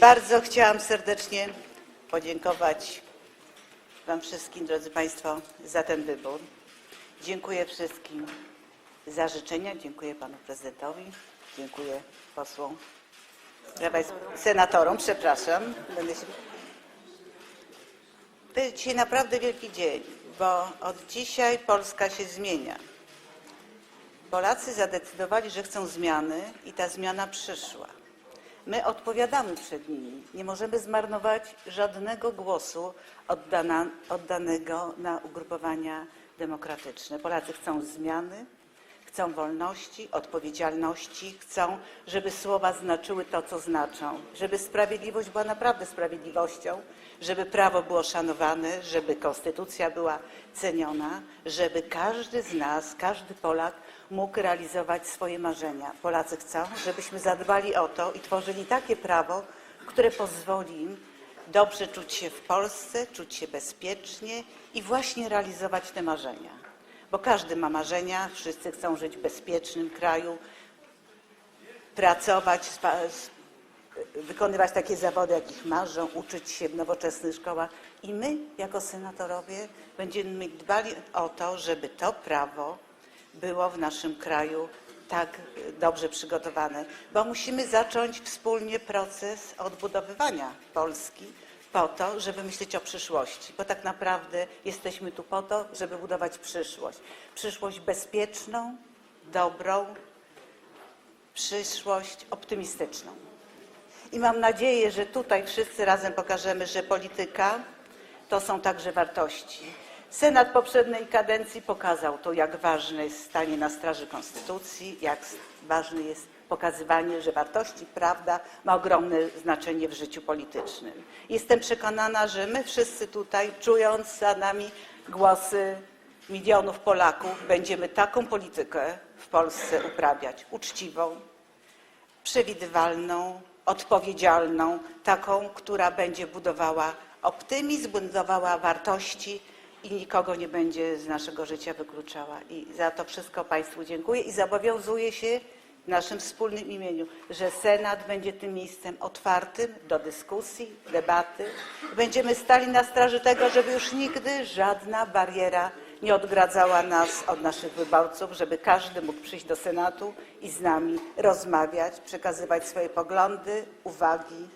Bardzo chciałam serdecznie podziękować Wam wszystkim, drodzy Państwo, za ten wybór. Dziękuję wszystkim za życzenia, dziękuję Panu Prezydentowi, dziękuję posłom, senatorom, przepraszam. Będę się... To jest dzisiaj naprawdę wielki dzień, bo od dzisiaj Polska się zmienia. Polacy zadecydowali, że chcą zmiany i ta zmiana przyszła. My odpowiadamy przed nimi. Nie możemy zmarnować żadnego głosu oddana, oddanego na ugrupowania demokratyczne. Polacy chcą zmiany, chcą wolności, odpowiedzialności, chcą, żeby słowa znaczyły to, co znaczą, żeby sprawiedliwość była naprawdę sprawiedliwością, żeby prawo było szanowane, żeby konstytucja była ceniona, żeby każdy z nas, każdy Polak mógł realizować swoje marzenia. Polacy chcą, żebyśmy zadbali o to i tworzyli takie prawo, które pozwoli im dobrze czuć się w Polsce, czuć się bezpiecznie i właśnie realizować te marzenia. Bo każdy ma marzenia, wszyscy chcą żyć w bezpiecznym kraju, pracować, wykonywać takie zawody, jakich marzą, uczyć się w nowoczesnych szkołach. I my, jako senatorowie, będziemy dbali o to, żeby to prawo było w naszym kraju tak dobrze przygotowane, bo musimy zacząć wspólnie proces odbudowywania Polski po to, żeby myśleć o przyszłości, bo tak naprawdę jesteśmy tu po to, żeby budować przyszłość. Przyszłość bezpieczną, dobrą, przyszłość optymistyczną. I mam nadzieję, że tutaj wszyscy razem pokażemy, że polityka to są także wartości. Senat poprzedniej kadencji pokazał to, jak ważne jest stanie na straży konstytucji, jak ważne jest pokazywanie, że wartości, prawda ma ogromne znaczenie w życiu politycznym. Jestem przekonana, że my wszyscy tutaj, czując za nami głosy milionów Polaków, będziemy taką politykę w Polsce uprawiać, uczciwą, przewidywalną, odpowiedzialną, taką, która będzie budowała optymizm, budowała wartości i nikogo nie będzie z naszego życia wykluczała. I za to wszystko Państwu dziękuję i zobowiązuję się w naszym wspólnym imieniu, że Senat będzie tym miejscem otwartym do dyskusji, debaty. Będziemy stali na straży tego, żeby już nigdy żadna bariera nie odgradzała nas od naszych wyborców, żeby każdy mógł przyjść do Senatu i z nami rozmawiać, przekazywać swoje poglądy, uwagi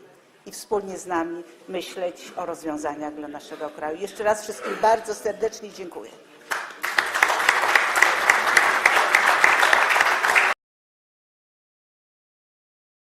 i wspólnie z nami myśleć o rozwiązaniach dla naszego kraju. Jeszcze raz wszystkim bardzo serdecznie dziękuję.